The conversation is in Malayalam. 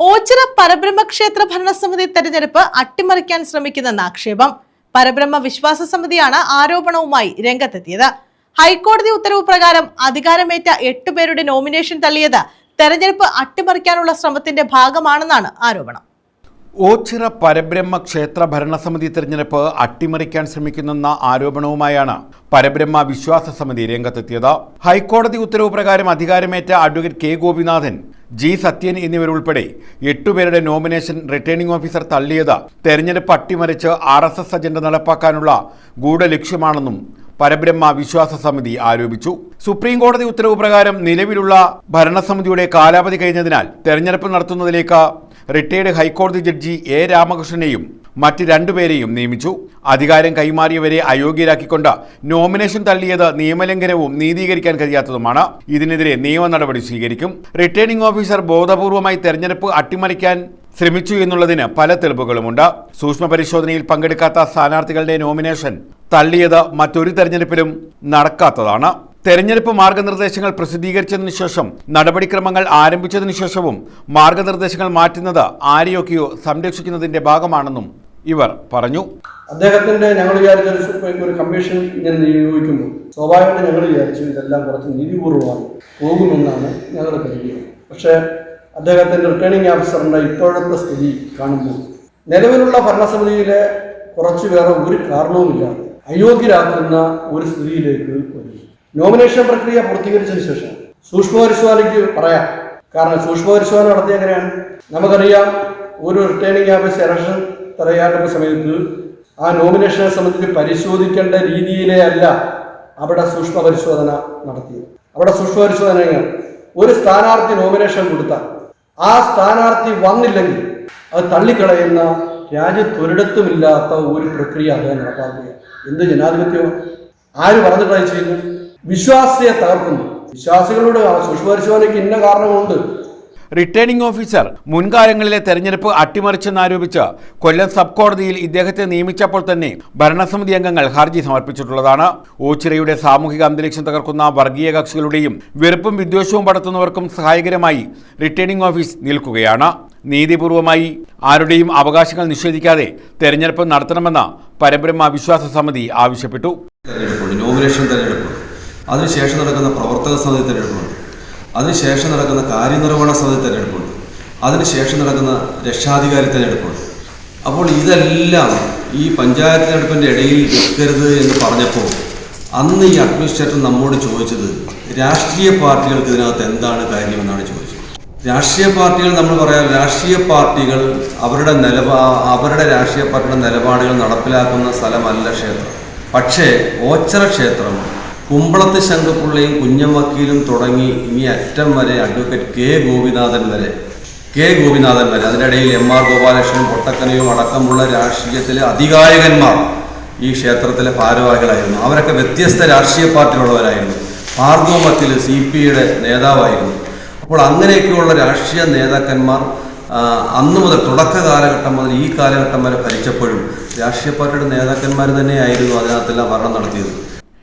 ഓച്ചിറ പരബ്രഹ്മ ക്ഷേത്ര ഭരണസമിതി തെരഞ്ഞെടുപ്പ് അട്ടിമറിക്കാൻ ശ്രമിക്കുന്നെന്ന ആക്ഷേപം പരബ്രഹ്മ വിശ്വാസ സമിതിയാണ് ആരോപണവുമായി രംഗത്തെത്തിയത്. ഹൈക്കോടതി ഉത്തരവ് പ്രകാരം അധികാരമേറ്റ എട്ടുപേരുടെ നോമിനേഷൻ തള്ളിയത് തെരഞ്ഞെടുപ്പ് അട്ടിമറിക്കാനുള്ള ശ്രമത്തിന്റെ ഭാഗമാണെന്നാണ് ആരോപണം. ഓച്ചിറ പരബ്രഹ്മ ക്ഷേത്ര ഭരണസമിതി തെരഞ്ഞെടുപ്പ് അട്ടിമറിക്കാൻ ശ്രമിക്കുന്നെന്ന ആരോപണവുമായാണ് പരബ്രഹ്മ വിശ്വാസ സമിതി രംഗത്തെത്തിയത്. ഹൈക്കോടതി ഉത്തരവ് പ്രകാരം അധികാരമേറ്റ advocate K Gopinathan G Sathyan എന്നിവരുൾപ്പെടെ എട്ടുപേരുടെ നോമിനേഷൻ റിട്ടേണിംഗ് ഓഫീസർ തള്ളിയത് തെരഞ്ഞെടുപ്പ് അട്ടിമറിച്ച് ആർ എസ് എസ് അജണ്ട നടപ്പാക്കാനുള്ള ഗൂഢലക്ഷ്യമാണെന്നും പരബ്രഹ്മ വിശ്വാസ സമിതി ആരോപിച്ചു. സുപ്രീം കോടതി ഉത്തരവ് പ്രകാരം നിലവിലുള്ള ഭരണസമിതിയുടെ കാലാവധി കഴിഞ്ഞതിനാൽ തെരഞ്ഞെടുപ്പ് നടത്തുന്നതിലേക്ക് റിട്ടയർഡ് ഹൈക്കോടതി ജഡ്ജി എ രാമകൃഷ്ണനെയും മറ്റ് രണ്ടുപേരെയും നിയമിച്ചു. അധികാരം കൈമാറിയവരെ അയോഗ്യരാക്കിക്കൊണ്ട് നോമിനേഷൻ തള്ളിയത് നിയമലംഘനവും നീതീകരിക്കാൻ കഴിയാത്തതുമാണ്. ഇതിനെതിരെ നിയമ നടപടി സ്വീകരിക്കും. റിട്ടേണിംഗ് ഓഫീസർ ബോധപൂർവമായി തെരഞ്ഞെടുപ്പ് അട്ടിമറിക്കാൻ ശ്രമിച്ചു എന്നുള്ളതിന് പല തെളിവുകളുമുണ്ട്. സൂക്ഷ്മ പരിശോധനയിൽ പങ്കെടുക്കാത്ത സ്ഥാനാർത്ഥികളുടെ നോമിനേഷൻ തള്ളിയത് മറ്റൊരു തെരഞ്ഞെടുപ്പിലും നടക്കാത്തതാണ്. തെരഞ്ഞെടുപ്പ് മാർഗനിർദ്ദേശങ്ങൾ പ്രസിദ്ധീകരിച്ചതിനു ശേഷം നടപടിക്രമങ്ങൾ ആരംഭിച്ചതിനു ശേഷവും മാർഗനിർദ്ദേശങ്ങൾ മാറ്റുന്നത് ആരെയൊക്കെയോ സംരക്ഷിക്കുന്നതിന്റെ ഭാഗമാണെന്നും ഇവർ പറഞ്ഞു. അദ്ദേഹത്തിന്റെ ഞങ്ങൾ വിചാരിച്ച ഒരു ഒരു കമ്മീഷൻ ഇങ്ങനെ നിയോഗിക്കുമ്പോൾ സ്വാഭാവികമായിട്ട് ഞങ്ങൾ വിചാരിച്ചു ഇതെല്ലാം കുറച്ച് നീതിപൂർവമായി പോകുമെന്നാണ് ഞങ്ങൾ കരുതിയത് പക്ഷേ അദ്ദേഹത്തിന്റെ റിട്ടേണിംഗ് ഓഫീസറിന്റെ ഇപ്പോഴത്തെ സ്ഥിതി കാണുമ്പോൾ നിലവിലുള്ള ഭരണസമിതിയിലെ കുറച്ച് പേരെ ഒരു കാരണവുമില്ലാതെ അയോഗ്യരാക്കുന്ന ഒരു സ്ഥിതിയിലേക്ക് വരും. നോമിനേഷൻ പ്രക്രിയ പൂർത്തീകരിച്ചതിന് ശേഷം സൂക്ഷ്മ പരിശോധനയ്ക്ക് പറയാം. കാരണം സൂക്ഷ്മ പരിശോധന നടത്തിയ എങ്ങനെയാണ് നമുക്കറിയാം ഒരു റിട്ടേണിംഗ് ഓഫീസർ ഇലക്ഷൻ തയ്യാറെടുപ്പ് സമയത്ത് ആ നോമിനേഷനെ സംബന്ധിച്ച് പരിശോധിക്കേണ്ട രീതിയിലേ അല്ല അവിടെ സൂക്ഷ്മ പരിശോധന നടത്തിയത്. അവിടെ സൂക്ഷ്മ പരിശോധന എങ്ങനെ? ഒരു സ്ഥാനാർത്ഥി നോമിനേഷൻ കൊടുത്താൽ ആ സ്ഥാനാർത്ഥി വന്നില്ലെങ്കിൽ അത് തള്ളിക്കളയുന്ന രാജ്യത്തൊരിടത്തുമില്ലാത്ത ഒരു പ്രക്രിയ അദ്ദേഹം നടപ്പാക്കുകയാണ്. എന്ത് ജനാധിപത്യമാണ് ആര് പറഞ്ഞിട്ടായി ചെയ്യുന്നു? വിശ്വാസിയെ തകർക്കുന്നു. വിശ്വാസികളോട് സൂക്ഷ്മ പരിശോധനയ്ക്ക് ഇന്ന കാരണമുണ്ട് റിട്ടേണിംഗ് ഓഫീസർ മുൻകാലങ്ങളിലെ തെരഞ്ഞെടുപ്പ് അട്ടിമറിച്ചെന്നാരോപിച്ച് കൊല്ലം സബ് കോടതിയിൽ ഇദ്ദേഹത്തെ നിയമിച്ചപ്പോൾ തന്നെ ഭരണസമിതി അംഗങ്ങൾ ഹർജി സമർപ്പിച്ചിട്ടുള്ളതാണ്. ഓച്ചിറയുടെ സാമൂഹിക അന്തരീക്ഷം തകർക്കുന്ന വർഗീയ കക്ഷികളുടെയും വെറുപ്പും വിദ്വേഷവും പടത്തുന്നവർക്കും സഹായകരമായി റിട്ടേണിംഗ് ഓഫീസ് നിൽക്കുകയാണ്. നീതിപൂർവമായി ആരുടെയും അവകാശങ്ങൾ നിഷേധിക്കാതെ തെരഞ്ഞെടുപ്പ് നടത്തണമെന്ന് പരബ്രഹ്മ വിശ്വാസ സമിതി ആവശ്യപ്പെട്ടു. തെരഞ്ഞെടുപ്പുണ്ട് അതിനുശേഷം നടക്കുന്ന പ്രവർത്തക സമിതി തെരഞ്ഞെടുപ്പുണ്ട് അതിനുശേഷം നടക്കുന്ന കാര്യനിർവഹണ സമിതി തെരഞ്ഞെടുപ്പുണ്ട്. അതിനുശേഷം നടക്കുന്ന രക്ഷാധികാരി തെരഞ്ഞെടുപ്പുണ്ട്. അപ്പോൾ ഇതെല്ലാം ഈ പഞ്ചായത്ത് തെരഞ്ഞെടുപ്പിന്റെ ഇടയിൽ വെക്കരുത് എന്ന് പറഞ്ഞപ്പോൾ അന്ന് ഈ അഡ്മിനിസ്ട്രേറ്റർ നമ്മോട് ചോദിച്ചത് രാഷ്ട്രീയ പാർട്ടികൾക്ക് ഇതിനകത്ത് എന്താണ് കാര്യമെന്നാണ് ചോദിച്ചത്? രാഷ്ട്രീയ പാർട്ടികൾ നമ്മൾ പറയാം രാഷ്ട്രീയ പാർട്ടികൾ അവരുടെ നിലപാ അവരുടെ രാഷ്ട്രീയ പാർട്ടിയുടെ നിലപാടുകൾ നടപ്പിലാക്കുന്ന സ്ഥലമല്ല ക്ഷേത്രം. പക്ഷേ ഓച്ചറ ക്ഷേത്രം കുമ്പളത്ത് ശങ്കപ്പിള്ളയും കുഞ്ഞം വക്കീലും തുടങ്ങി ഇനി അറ്റം വരെ അഡ്വക്കേറ്റ് കെ ഗോപിനാഥൻ വരെ. കെ ഗോപിനാഥൻ വരെ. അതിനിടയിൽ എം ആർ ഗോപാലകൃഷ്ണൻ പൊട്ടക്കനയും അടക്കമുള്ള രാഷ്ട്രീയത്തിലെ അധികായകന്മാർ ഈ ക്ഷേത്രത്തിലെ ഭാരവാഹികളായിരുന്നു. അവരൊക്കെ വ്യത്യസ്ത രാഷ്ട്രീയ പാർട്ടിയിലുള്ളവരായിരുന്നു. ഭാർഗവ സി പി ഐയുടെ നേതാവായിരുന്നു. അപ്പോൾ അങ്ങനെയൊക്കെയുള്ള രാഷ്ട്രീയ നേതാക്കന്മാർ അന്ന് മുതൽ തുടക്ക കാലഘട്ടം മുതൽ ഈ കാലഘട്ടം വരെ ഭരിച്ചപ്പോഴും രാഷ്ട്രീയ പാർട്ടിയുടെ നേതാക്കന്മാർ തന്നെയായിരുന്നു അതിനകത്തെല്ലാം ഭരണം നടത്തിയത്.